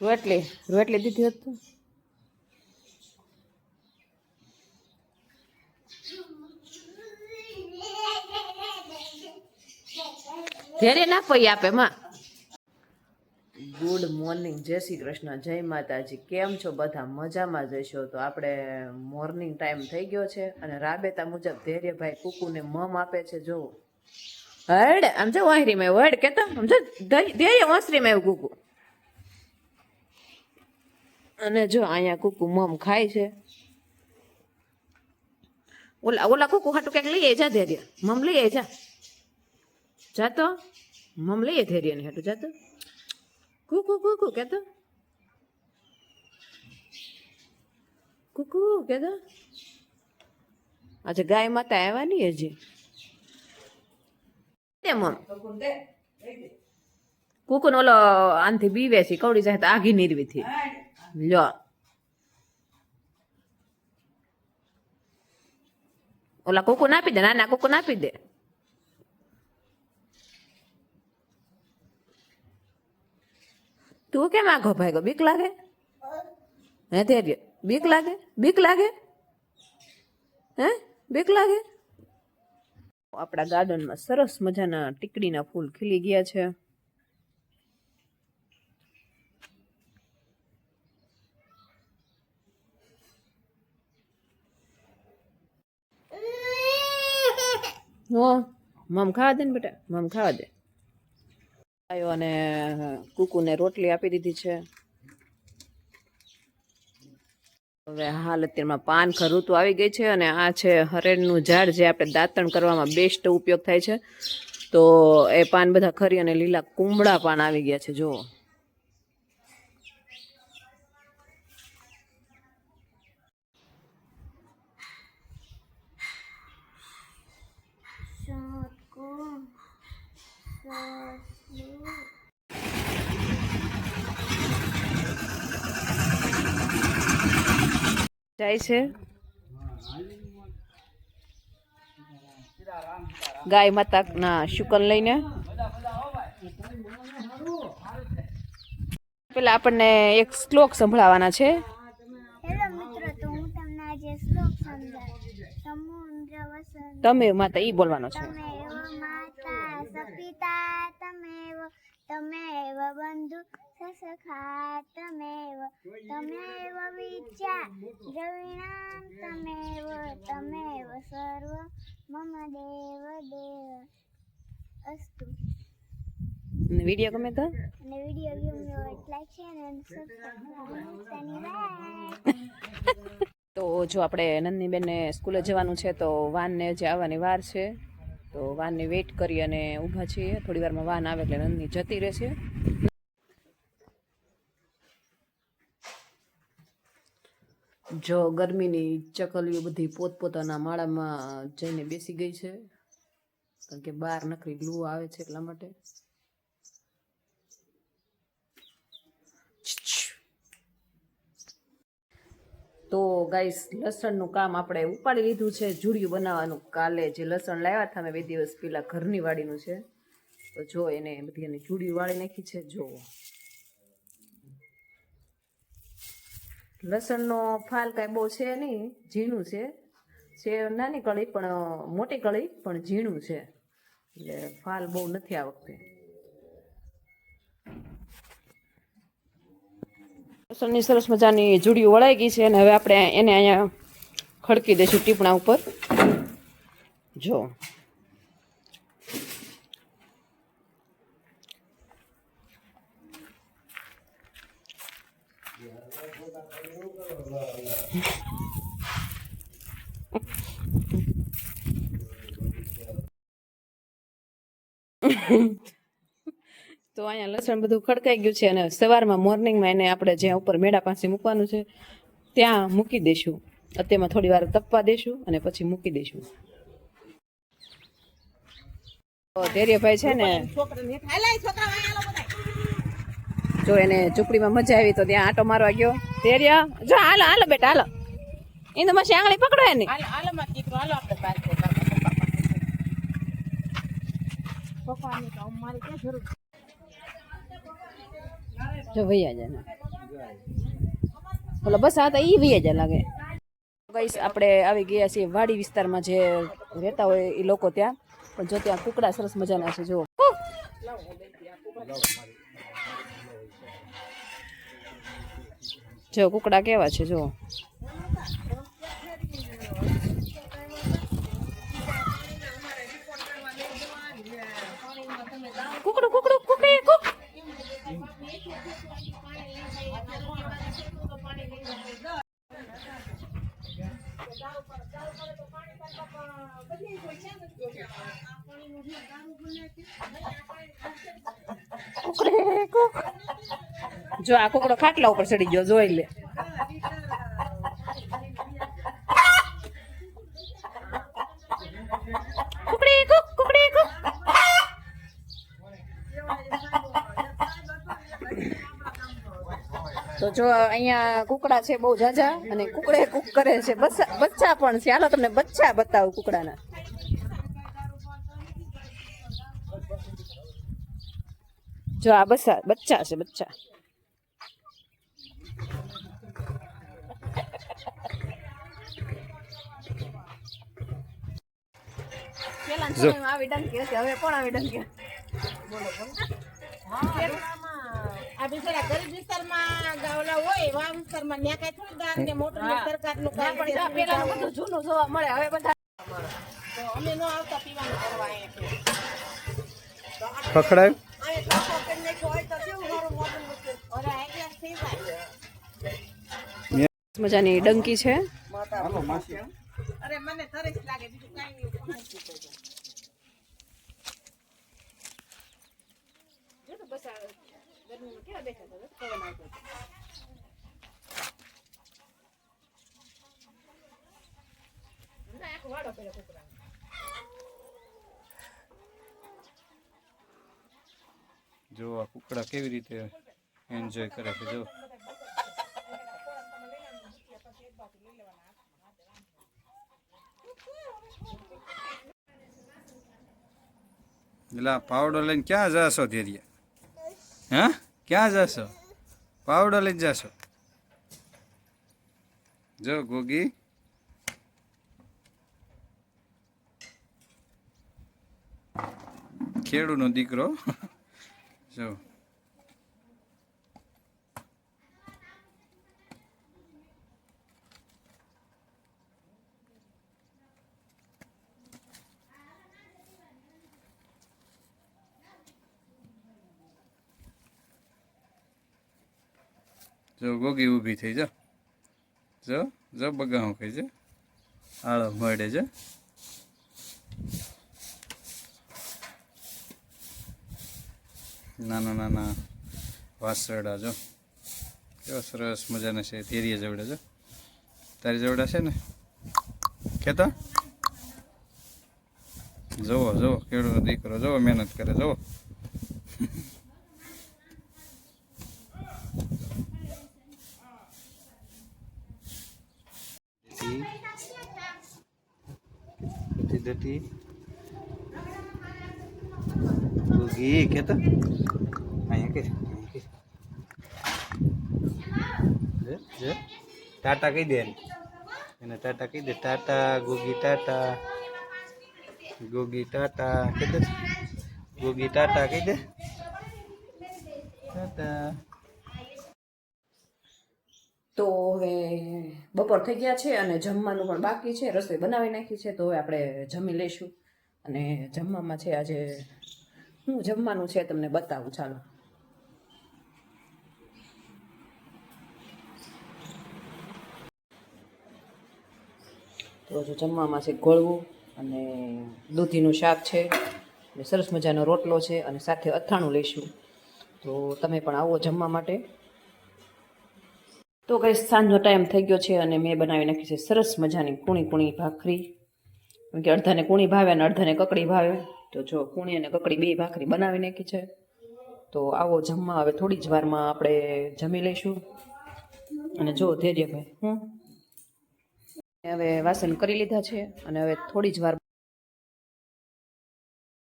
રોટલી રોટલી દીધી હતું. ઘેરે ના પૈ આપે, માં. ગુડ મોર્નિંગ જય શ્રી કૃષ્ણ, જય માતાજી. કેમ છો બધા? મજામાં જશો તો આપણે મોર્નિંગ ટાઈમ થઈ ગયો છે અને રાબેતા મુજબ ધૈર્યભાઈ કુકુને મમ આપે છે જોવો હડ, આમ જો વાહરીમાં આવ્યું, હડ, કેતો, આમ જો ધૈર્ય વાંસરીમાં આવ્યું કુકુ. અને જો અહીંયા કુકુ મમ ખાય છે. ઓલા ઓલા કુકુ હાટું ક્યાંક લઈ જા ધૈર્ય. મમ લઈ જા. જાતો? મમ લઈએ ધૈર્ય ને હાટું, જાતો? કુકુ કુકુ, કેતો? કુકુ, કેતો? અચ્છા ગાય માતા આવ્યા હજી. મમ. કુકુ ઓલો આનથી બીવે છે, કવડી જાય તો આઘી નીરવી થી લ્યો ઓલા કુકુ નાપી દે નાના કુકુ નાપી દે તું કેમ આઘો ભાગ્યો બીક લાગે હે ધૈર્ય બીક લાગે બીક લાગે હે બીક લાગે આપણા ગાર્ડનમાં સરસ મજાના ટીકડીના ફૂલ ખીલી ગયા છે. હો મમ ખાવા દે ને બેટા, મમ ખાવા દે. આવ્યો અને કુકુને રોટલી આપી દીધી છે. હવે હાલ અત્યારમાં પાનખર ઋતુ આવી ગઈ છે અને આ છે હરેળનું ઝાડ જે આપણે દાંતણ કરવામાં બેસ્ટ ઉપયોગ થાય છે. તો એ પાન બધા ખરી અને લીલા કુમળા પાન આવી ગયા છે, જુઓ. જાય છે. ગાય માતા ના શુકન લઈને. પેલા આપણને એક શ્લોક સંભળાવવાના છે. તમે માતા ઈ બોલવાનો છે. બંધુ સસખા તમેવ તમેવ વિદ્યા દ્રવિણામ તમેવ તમેવ સર્વ મમ દેવ દેવ અસ્તુ. વીડિયો ગમે તો? અને વીડિયો ગમ્યો લાઈક શેર અને સબસ્ક્રાઇબ તો જો આપણે નંદનીબેનને સ્કૂલે જવાનું છે તો વાનને જે આવવાની વાર છે તો વાનને વેઇટ કરી અને ઊભા છીએ. થોડી વારમાં વાન આવે એટલે નંદની જતી રહેશે. જો ગરમીની ચકલીઓ બધી પોતપોતાના માળામાં જઈને બેસી ગઈ છે. કારણ કે બહાર નકરી લૂ આવે છે એટલા માટે તો ગાઈસ, લસણનું કામ આપણે ઉપાડી લીધું છે. જુડિયું બનાવવાનું કાલે જે લસણ લાવ્યા હતા મેં બે દિવસ પહેલાં ઘરની વાડીનું છે. તો જો એને બધી એની જુડિયું વાળી નાખી છે, જો. લસણનો ફાલ કાંઈ બહુ છે નહીં, ઝીણું છે. છે નાની કળી, પણ મોટી કળી, પણ ઝીણું છે. એટલે ફાલ બહુ નથી આ વખતે લસણની સરસ મજાની જુડીઓ વળાઈ ગઈ છે અને હવે આપણે એને અહીંયા ખડકી દઈશું ટીપણા ઉપર. જો. તો અહીંયા લસણ બધું ખડકાઈ ગયું છે અને સવારમાં મોર્નિંગમાં એને આપણે જ્યાં ઉપર મેળા પાસે મૂકવાનું છે, ત્યાં મૂકી દઈશું અત્યારમાં થોડી વાર તપવા દઈશું અને પછી મૂકી દઈશું ધૈર્યભાઈ છે ને, જો એને ઝૂંપડીમાં મજા આવી તો ત્યાં આટો મારવા ગયો. ધૈર્ય, જો હાલો હાલો બેટા, હાલો. એને પછી આંગળી પકડો એની. જો ભૈયા જાય ઓલો બસ આ તો ઈ વીએ જ લાગે. ગઈસ, આપણે આવી ગયા છીએ વાડી વિસ્તારમાં જે રહેતા હોય એ લોકો ત્યાં. પણ જો ત્યાં કુકડા સરસ મજાના છે જો જો, કુકડા કેવા છે જો જો આ કોકડો ખાટલા ઉપર ચડી ગયો જોઈ લે કુકડી કુક કુકડી કુક તો જો અહીંયા કુકડા છે બહુ જાજા અને કુકડે કુક કરે છે. બચ્ચા પણ છે. હાલો તમને બચ્ચા બતાવું કુકડાના. જો આ બચ્ચા બચ્ચા છે બચ્ચા. આવી ડંકી હતી હવે પણ આવી ડંકી? આ બિચારા ગરીબ વિસ્તારમાં ગાવડા હોય વા વિસ્તારમાં ન્યા કાંઈ થોડું દાન ને મોટું ને સરકારનું ના કાંઈ પણ પેલા બધું જૂનું જોવા મળે. હવે બધા તો અમે ન આવતા પીવાનું કરવા અહીંયા કરી નાખ્યો હોય તો કેવું સારું મોઢું મૂક્યું. ઓરે થઈ જાય. મજાની ડંકી છે. અરે મને તરસ લાગે બીજું કાંઈ નહીં પાણી પેલો કુકરા જો આ કુકડા કેવી રીતે એન્જોય કરે છે, જો. એલા પાવડો લઈને ક્યાં જાશો ધીરિયા? હા? ક્યાં જાશો? પાવડો લઈને જાશો? જો, ગોગી. ખેડૂનો દીકરો. જો. જો, ગોગી ઊભી થઈ જા. જો જો બગાવું કહી છે આળો મળે છે નાના નાના વાસરડા જો. કેવો સરસ મજાના છે ધીરીએ જવડે જો. તારી જવડા છે ને? ખેતા જોવો જુઓ ખેડૂત દીકરો, જોવો, મહેનત કરે જુઓ દટી દટી ગોગી Ayo ke. ટાટા કહી દે એને ટાટા કહી દે ટાટા ગોગી ટાટા ગોગી ટાટા કહી દે ગોગી ટાટા કહી દે ટાટા તો હવે બપોર થઈ ગયા છે અને જમવાનું પણ બાકી છે. રસોઈ બનાવી નાખી છે. તો હવે આપણે જમી લઈશું. અને જમવામાં છે આજે શું જમવાનું છે તમને બતાવું, ચાલો. તો જો જમવામાં છે ગોળવું અને દૂધીનું શાક છે સરસ મજાનો રોટલો છે, અને સાથે અથાણું લઈશું. તો તમે પણ આવો જમવા માટે. તો કઈ સાંજનો ટાઈમ થઈ ગયો છે અને મેં બનાવી નાખી છે સરસ મજાની કૂણી કૂણી ભાખરી. કેમ કે અડધાને કૂણી ભાવે અને અડધાને કકડી ભાવે. તો જો કુણી અને કકડી બે ભાખરી બનાવી નાખી છે. તો આવો જમવા હવે થોડી જ વારમાં આપણે જમી લઈશું. અને જો ધૈર્યભાઈ હું હવે વાસણ કરી લીધા છે અને હવે થોડી જ વાર